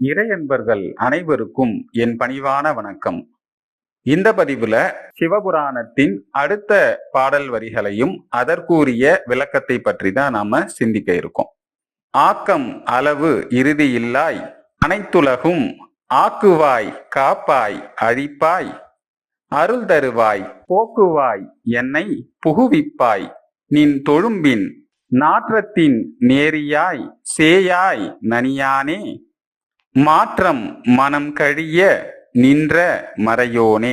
இறையன்பர்கள் அனைவருக்கும் என் பணிவான வணக்கம். இந்த பதிவுல சிவபுராணத்தின் அடுத்த பாடல் வரிகளையும் அதற்குரிய விளக்கத்தை பற்றி தான் நாம சிந்திக்க இருக்கோம். ஆக்கம் அளவு இறுதி இல்லாய் அனைத்துலகும் ஆக்குவாய் காப்பாய் அழிப்பாய் அருள் தருவாய் போக்குவாய் என்னை புகுவிப்பாய் நின் தொழும்பின் நாற்றத்தின் நேரியாய் சேயாய் நனியானே மாற்றம் மனம் கழிய நின்ற மறையோனே.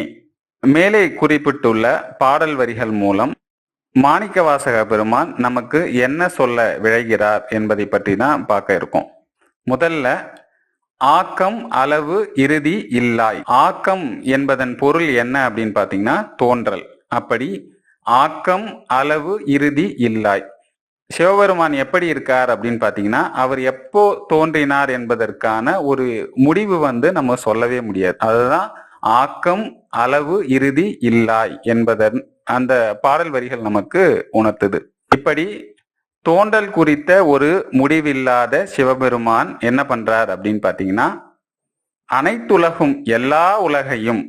மேலே குறிப்பிட்டுள்ள பாடல் வரிகள் மூலம் மாணிக்கவாசக பெருமான் நமக்கு என்ன சொல்ல விழைகிறார் என்பதை பற்றி தான் பார்க்க இருக்கோம். முதல்ல ஆக்கம் அளவு இறுதி இல்லாய். ஆக்கம் என்பதன் பொருள் என்ன அப்படின்னு பார்த்தீங்கன்னா தோன்றல். அப்படி ஆக்கம் அளவு இறுதி இல்லாய். சிவபெருமான் எப்படி இருக்கார் அப்படின்னு பார்த்தீங்கன்னா அவர் எப்போ தோன்றினார் என்பதற்கான ஒரு முடிவு வந்து நம்ம சொல்லவே முடியாது. அதுதான் ஆக்கம் அளவு இறுதி இல்லாய் என்பதன் அந்த பாடல் வரிகள் நமக்கு உணர்த்துது. இப்படி தோன்றல் குறித்த ஒரு முடிவில்லாத சிவபெருமான் என்ன பண்றார் அப்படின்னு பார்த்தீங்கன்னா அனைத்துலகும் எல்லா உலகையும்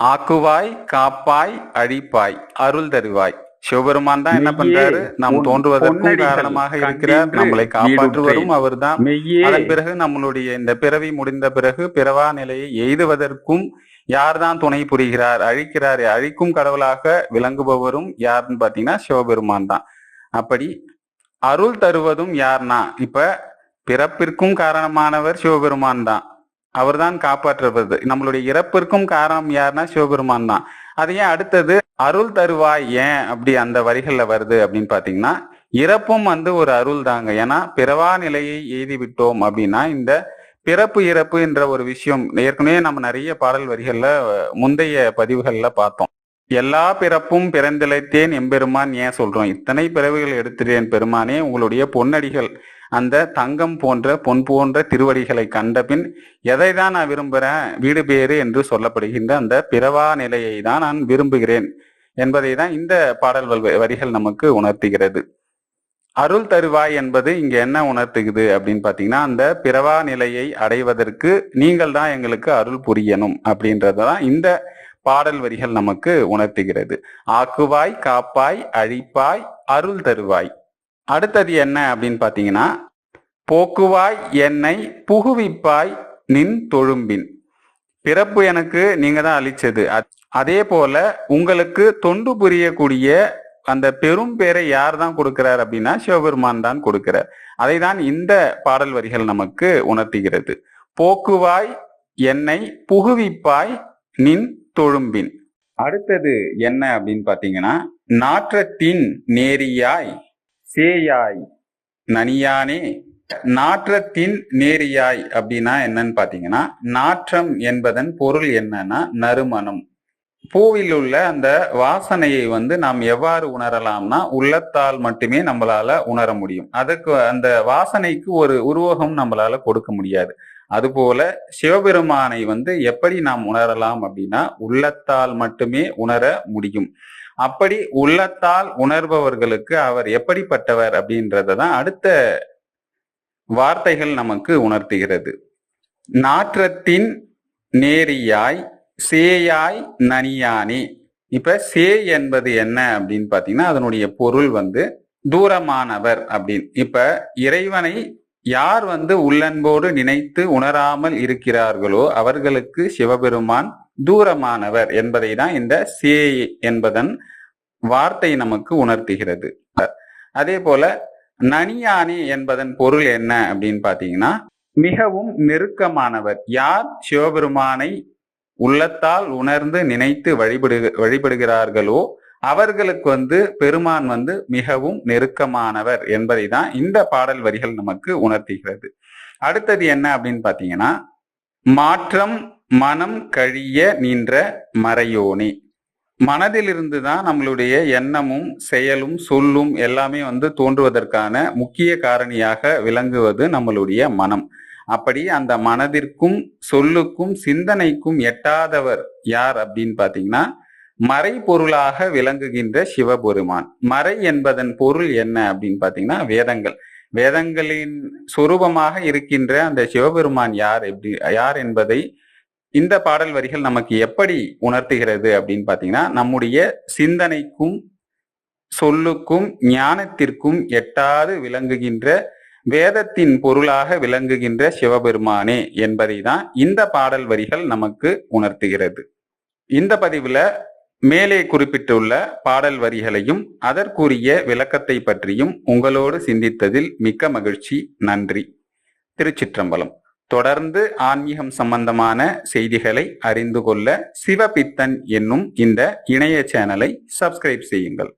ஆக்குவாய் காப்பாய் அழிப்பாய் அருள் தருவாய். சிவபெருமான் தான் என்ன பண்றாரு? நாம் தோன்றுவதற்கும் காரணமாக இருக்கிறார். நம்மளை காப்பாற்றுவரும் ஈடுற்றேன். அவர்தான் அதன் பிறகு நம்மளுடைய இந்த பிறவி முடிந்த பிறகு பிறவா நிலையை எய்துவதற்கும் யார்தான் துணை புரிகிறார்? அழிக்கிறார். அழிக்கும் கடவுளாக விளங்குபவரும் யாருன்னு பாத்தீங்கன்னா சிவபெருமான் தான். அப்படி அருள் தருவதும் யார்னா? இப்ப பிறப்பிற்கும் காரணமானவர் சிவபெருமான் தான். அவர்தான் காப்பாற்றுவது. நம்மளுடைய இறப்பிற்கும் காரணம் யாருன்னா சிவபெருமான் தான். அது ஏன் அடுத்தது அருள் தருவாய் ஏன் அப்படி அந்த வரிகள்ல வருது அப்படின்னு பாத்தீங்கன்னா இறப்பும் வந்து ஒரு அருள் தாங்க. ஏன்னா பிறவா நிலையை எய்தி விட்டோம் அப்படின்னா இந்த பிறப்பு இறப்பு என்ற ஒரு விஷயம் ஏற்கனவே நம்ம நிறைய பாடல் வரிகள்ல முந்தைய பதிவுகள்ல பார்த்தோம். எல்லா பிறப்பும் பிறந்திழைத்தேன் எம்பெருமான் ஏன் சொல்றோம்? இத்தனை பிறவிகள் எடுத்துட்டேன் பெருமானே உங்களுடைய பொன்னடிகள் அந்த தங்கம் போன்ற பொன் போன்ற திருவடிகளை கண்டபின் எதை தான் நான் விரும்புகிறேன் வீடு பேறு என்று சொல்லப்படுகின்ற அந்த பிறவா நிலையை தான் நான் விரும்புகிறேன் என்பதை தான் இந்த பாடல் வரிகள் நமக்கு உணர்த்துகிறது. அருள் தருவாய் என்பது இங்க என்ன உணர்த்துகிறது அப்படின்னு பாத்தீங்கன்னா அந்த பிறவா நிலையை அடைவதற்கு நீங்கள் தான் எங்களுக்கு அருள் புரியணும் அப்படின்றதான் இந்த பாடல் வரிகள் நமக்கு உணர்த்துகிறது. ஆக்குவாய் காப்பாய் அழிப்பாய் அருள் தருவாய் அடுத்தது என்ன அப்படின்னு பார்த்தீங்கன்னா போக்குவாய் என்னை புகுவிப்பாய் நின் தொழும்பின். பிறப்பு எனக்கு நீங்க தான் அழிச்சது. அ- அதே போல உங்களுக்கு தொண்டு புரியக்கூடிய அந்த பெரும் பேரை யார் தான் கொடுக்கிறார் அப்படின்னா சிவபெருமான் தான் கொடுக்கிறார். அதை தான் இந்த பாடல் வரிகள் நமக்கு உணர்த்துகிறது. போக்குவாய் என்னை புகுவிப்பாய் நின் தொழும்பின். அடுத்தது என்ன அப்படின்னு பாத்தீங்கன்னா நாற்றத்தின் நேரியாய் சேயாய். நனியானே நாற்றத்தின் நேரியாய் அப்படின்னா என்னன்னு பாத்தீங்கன்னா நாற்றம் என்பதன் பொருள் என்னன்னா நறுமணம். பூவில் உள்ள அந்த வாசனையை வந்து நாம் எவ்வாறு உணரலாம்னா உள்ளத்தால் மட்டுமே நம்மளால உணர முடியும். அதுக்கு அந்த வாசனைக்கு ஒரு உருவகம் நம்மளால கொடுக்க முடியாது. அதுபோல சிவபெருமானை வந்து எப்படி நாம் உணரலாம் அப்படின்னா உள்ளத்தால் மட்டுமே உணர முடியும். அப்படி உள்ளத்தால் உணர்பவர்களுக்கு அவர் எப்படிப்பட்டவர் அப்படின்றத தான் அடுத்த வார்த்தைகள் நமக்கு உணர்த்துகிறது. நாற்றத்தின் நேரியாய் சேயாய் நனியானே. இப்ப சே என்பது என்ன அப்படின்னு பாத்தீங்கன்னா அதனுடைய பொருள் வந்து தூரமானவர் அப்படின்னு. இப்ப இறைவனை யார் வந்து உள்ளன்போடு நினைத்து உணராமல் இருக்கிறார்களோ அவர்களுக்கு சிவபெருமான் தூரமானவர் என்பதை தான் இந்த சே என்பதன் வார்த்தை நமக்கு உணர்த்துகிறது. அதே போல நனியானே என்பதன் பொருள் என்ன அப்படின்னு பாத்தீங்கன்னா மிகவும் நெருக்கமானவர். யார் சிவபெருமானை உள்ளத்தால் உணர்ந்து நினைத்து வழிபடு வழிபடுகிறார்களோ அவர்களுக்கு வந்து பெருமான் வந்து மிகவும் நெருக்கமானவர் என்பதை தான் இந்த பாடல் வரிகள் நமக்கு உணர்த்துகிறது. அடுத்தது என்ன அப்படின்னு பாத்தீங்கன்னா மாற்றம் மனம் கழிய நின்ற மறையோனே. மனதிலிருந்து தான் நம்மளுடைய எண்ணமும் செயலும் சொல்லும் எல்லாமே வந்து தோன்றுவதற்கான முக்கிய காரணியாக விளங்குவது நம்மளுடைய மனம். அப்படி அந்த மனதிற்கும் சொல்லுக்கும் சிந்தனைக்கும் எட்டாதவர் யார் அப்படின்னு பாத்தீங்கன்னா மறைபொருளாக விளங்குகின்ற சிவபெருமான். மறை என்பதன் பொருள் என்ன அப்படின்னு பாத்தீங்கன்னா வேதங்கள். வேதங்களின் சொரூபமாக இருக்கின்ற அந்த சிவபெருமான் யார் எப்படி யார் என்பதை இந்த பாடல் வரிகள் நமக்கு எப்படி உணர்த்துகிறது அப்படின்னு பாத்தீங்கன்னா நம்முடைய சிந்தனைக்கும் சொல்லுக்கும் ஞானத்திற்கும் எட்டாது விளங்குகின்ற வேதத்தின் பொருளாக விளங்குகின்ற சிவபெருமானே என்பதை தான் இந்த பாடல் வரிகள் நமக்கு உணர்த்துகிறது. இந்த பதிவுல மேலே குறிப்பிட்டுள்ள பாடல் வரிகளையும் அதற்குரிய விளக்கத்தை பற்றியும் உங்களோடு சிந்தித்ததில் மிக்க மகிழ்ச்சி. நன்றி. திருச்சிற்றம்பலம். தொடர்ந்து ஆன்மீகம் சம்பந்தமான செய்திகளை அறிந்து கொள்ள சிவபித்தன் என்னும் இந்த இணைய சேனலை சப்ஸ்கிரைப் செய்யுங்கள்.